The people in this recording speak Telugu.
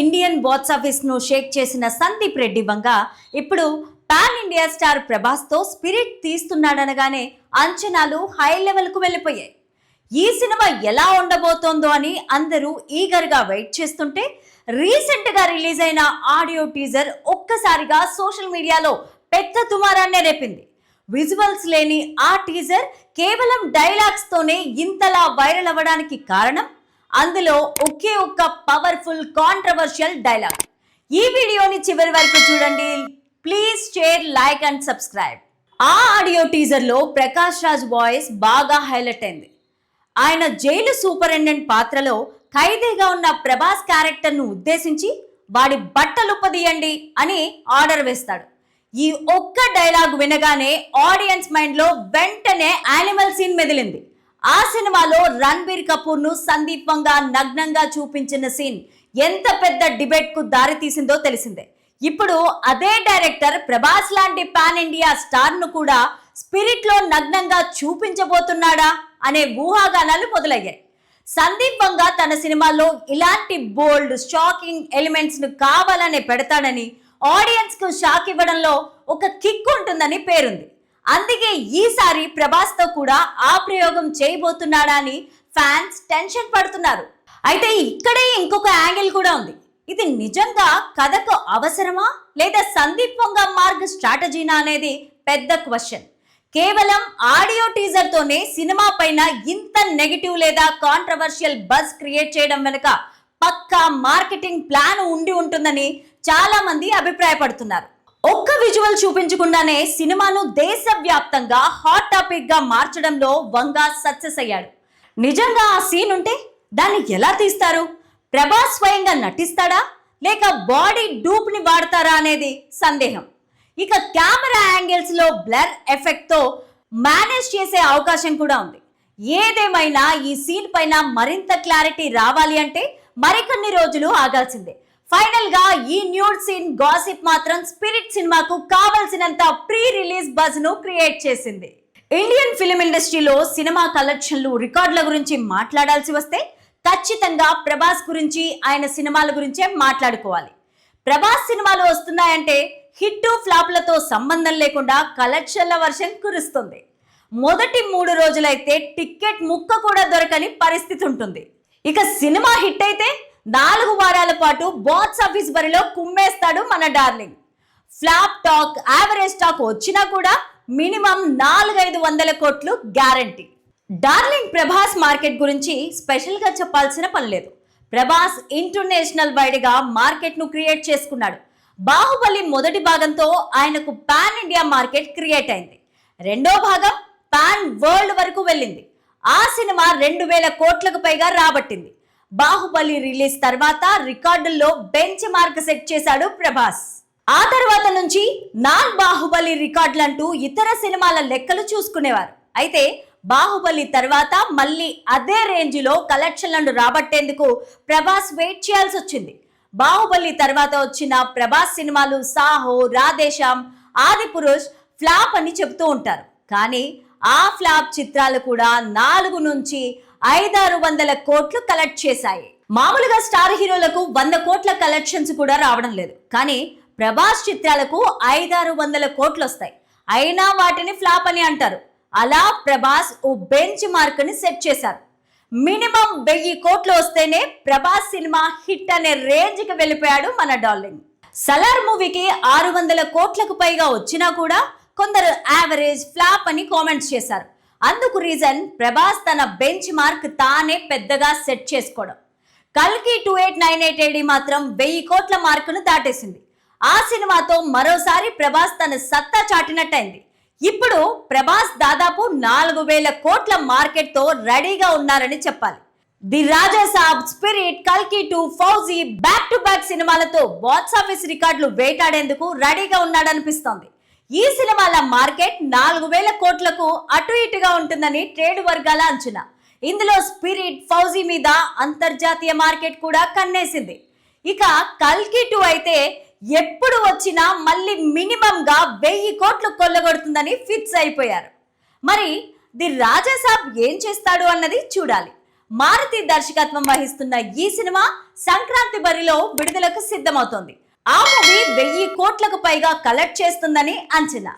ఇండియన్ బాక్స్ ఆఫీస్ను షేక్ చేసిన సందీప్ రెడ్డి వంగ ఇప్పుడు పాన్ ఇండియా స్టార్ ప్రభాస్తో స్పిరిట్ తీస్తున్నాడనగానే అంచనాలు హై లెవెల్కు వెళ్ళిపోయాయి. ఈ సినిమా ఎలా ఉండబోతోందో అని అందరూ ఈగర్గా వెయిట్ చేస్తుంటే రీసెంట్గా రిలీజ్ అయిన ఆడియో టీజర్ ఒక్కసారిగా సోషల్ మీడియాలో పెద్ద తుమారాన్ని రేపింది. విజువల్స్ లేని ఆ టీజర్ కేవలం డైలాగ్స్ తోనే ఇంతలా వైరల్ అవ్వడానికి కారణం? అందులో ఒకే ఒక్క పవర్ఫుల్ కాంట్రవర్షియల్ డైలాగ్ ఈ వీడియోని చివరి వరకు చూడండి. Please share like and subscribe ఆ ఆడియో టీజర్లో ప్రకాష్ రాజ్ వాయిస్ బాగా హైలైట్ అయింది. ఆయన జైలు సూపరింటెండెంట్ పాత్రలో ఖైదీగా ఉన్న ప్రభాస్ క్యారెక్టర్ను ఉద్దేశించి వాడి బట్టలుప్పదీయండి అని ఆర్డర్ వేస్తాడు. ఈ ఒక్క డైలాగ్ వినగానే ఆడియన్స్ మైండ్లో వెంటనే యానిమల్ సీన్ మెదిలింది. ఆ సినిమాలో రణబీర్ కపూర్ను సందీపంగా నగ్నంగా చూపించిన సీన్ ఎంత పెద్ద డిబేట్కు దారి తీసిందో తెలిసిందే. ఇప్పుడు అదే డైరెక్టర్ ప్రభాస్ లాంటి పాన్ ఇండియా స్టార్ను కూడా స్పిరిట్లో నగ్నంగా చూపించబోతున్నాడా అనే ఊహాగానాలు మొదలయ్యాయి. సందీప్ తన సినిమాల్లో ఇలాంటి బోల్డ్ షాకింగ్ ఎలిమెంట్స్ను కావాలనే పెడతాడని ఆడియన్స్కు షాక్ ఇవ్వడంలో ఒక కిక్ ఉంటుందని పేరుంది. అందుకే ఈసారి ప్రభాస్తో కూడా ఆ ప్రయోగం చేయబోతున్నాడా అని ఫ్యాన్స్ టెన్షన్ పడుతున్నారు. అయితే ఇక్కడే ఇంకొక యాంగిల్ కూడా ఉంది. ఇది నిజంగా కథకు అవసరమా? లేదా సందీప్వంగా మార్గ్ స్ట్రాటజీనా అనేది పెద్ద క్వశ్చన్. కేవలం ఆడియో టీజర్ తోనే సినిమా పైన ఇంత నెగిటివ్ లేదా కాంట్రవర్షియల్ బజ్ క్రియేట్ చేయడం వెనుక పక్కా మార్కెటింగ్ ప్లాన్ ఉండి ఉంటుందని చాలా మంది అభిప్రాయపడుతున్నారు. ఒక్క విజువల్ చూపించకుండానే సినిమాను దేశవ్యాప్తంగా హాట్ టాపిక్గా మార్చడంలో వంగ సక్సెస్ అయ్యాడు. నిజంగా ఆ సీన్ ఉంటే దాన్ని ఎలా తీస్తారు? ప్రభాస్ స్వయంగా నటిస్తాడా? లేక బాడీ డూప్ని వాడతారా అనేది సందేహం. ఇక కెమెరా యాంగిల్స్లో బ్లర్ ఎఫెక్ట్తో మేనేజ్ చేసే అవకాశం కూడా ఉంది. ఏదేమైనా ఈ సీన్ పైన మరింత క్లారిటీ రావాలి అంటే మరికొన్ని రోజులు ఆగాల్సిందే. ఫైనల్గా ఈ న్యూడ్ సీన్ గాసిప్ మాత్రం స్పిరిట్ సినిమాకు కావలసినంత ప్రీ రిలీజ్ బజ్ను క్రియేట్ చేసింది. ఇండియన్ ఫిలిం ఇండస్ట్రీలో సినిమా కలెక్షన్లు రికార్డుల గురించి మాట్లాడాల్సి వస్తే ఖచ్చితంగా ప్రభాస్ గురించి ఆయన సినిమాల గురించే మాట్లాడుకోవాలి. ప్రభాస్ సినిమాలు వస్తున్నాయంటే హిట్ ఫ్లాప్లతో సంబంధం లేకుండా కలెక్షన్ల వర్షం కురుస్తుంది. మొదటి మూడు రోజులైతే టికెట్ ముక్క కూడా దొరకని పరిస్థితి ఉంటుంది. ఇక సినిమా హిట్ అయితే నాలుగు వారాల పాటు బాక్స్ ఆఫీస్ బరిలో కుమ్మేస్తాడు మన darling. Flop talk average talk వచ్చినా కూడా మినిమం నాలుగైదు వందల కోట్లు గ్యారంటీ. డార్లింగ్ ప్రభాస్ మార్కెట్ గురించి స్పెషల్గా చెప్పాల్సిన పని లేదు. ప్రభాస్ ఇంటర్నేషనల్ వైడ్గా మార్కెట్ను క్రియేట్ చేసుకున్నాడు. బాహుబలి మొదటి భాగంతో ఆయనకు పాన్ ఇండియా మార్కెట్ క్రియేట్ అయింది. రెండో భాగం పాన్ వరల్డ్ వరకు వెళ్ళింది. ఆ సినిమా రెండు వేల కోట్లకు పైగా రాబట్టింది. బాహుబలి రిలీజ్ తర్వాత రికార్డుల్లో బెంచ్ మార్క్ సెట్ చేశాడు ప్రభాస్. ఆ తర్వాత నుంచి నాన్ బాహుబలి రికార్డులంటూ ఇతర సినిమాల లెక్కలు చూసుకునేవారు. అయితే బాహుబలి తర్వాత మళ్ళీ అదే రేంజ్లో కలెక్షన్లను రాబట్టేందుకు ప్రభాస్ వెయిట్ చేయాల్సి వచ్చింది. బాహుబలి తర్వాత వచ్చిన ప్రభాస్ సినిమాలు సాహో రాధేశ్యామ్ ఆది పురుష్ ఫ్లాప్ అని చెబుతూ ఉంటారు. కానీ ఆ ఫ్లాప్ చిత్రాలు కూడా నాలుగు నుంచి ఐదారు వందల కోట్లు కలెక్ట్ చేశాయి. మామూలుగా స్టార్ హీరోలకు వంద కోట్ల కలెక్షన్స్ కూడా రావడం లేదు. కానీ ప్రభాస్ చిత్రాలకు ఐదారు వందల కోట్లు వస్తాయి అయినా వాటిని ఫ్లాప్ అని అంటారు. అలా ప్రభాస్ ఓ బెంచ్ మార్క్ని సెట్ చేశారు. మినిమం వెయ్యి కోట్లు వస్తేనే ప్రభాస్ సినిమా హిట్ అనే రేంజ్కి వెళ్ళిపోయాడు మన డార్లింగ్. సలార్ మూవీకి ఆరు వందల కోట్లకు పైగా వచ్చినా కూడా కొందరు యావరేజ్ ఫ్లాప్ అని కామెంట్స్ చేశారు. అందుకు రీజన్ ప్రభాస్ తన బెంచ్ మార్క్ తానే పెద్దగా సెట్ చేసుకోవడం. కల్కి two eight nine eight A D మాత్రం వెయ్యి కోట్ల మార్కును దాటేసింది. ఆ సినిమాతో మరోసారి ప్రభాస్ తన సత్తా చాటినట్టయింది. ఇప్పుడు ప్రభాస్ దాదాపు నాలుగు వేల కోట్ల మార్కెట్తో రెడీగా ఉన్నారని చెప్పాలి. ది రాజా సాబ్ స్పిరిట్ కల్కి two Fauji back to back సినిమాలతో బాక్స్ ఆఫీస్ రికార్డులు వేటాడేందుకు రెడీగా ఉన్నాడనిపిస్తోంది. ఈ సినిమాల మార్కెట్ నాలుగు వేల కోట్లకు అటు ఇటుగా ఉంటుందని ట్రేడ్ వర్గాల అంచనా. ఇందులో స్పిరిట్ ఫౌజీ మీద అంతర్జాతీయ మార్కెట్ కూడా కన్నేసింది. ఇక కల్కి టూ అయితే ఎప్పుడు వచ్చినా మళ్ళీ మినిమం గా వెయ్యి కోట్లు కొల్లగొడుతుందని ఫిక్స్ అయిపోయారు. మరి ది రాజాసాబ్ ఏం చేస్తాడు అన్నది చూడాలి. మారుతి దర్శకత్వం వహిస్తున్న ఈ సినిమా సంక్రాంతి బరిలో విడుదలకు సిద్ధమవుతోంది. ఆ మూవీ వెయ్యి కోట్లకు పైగా కలెక్ట్ చేస్తుందని అంచనా.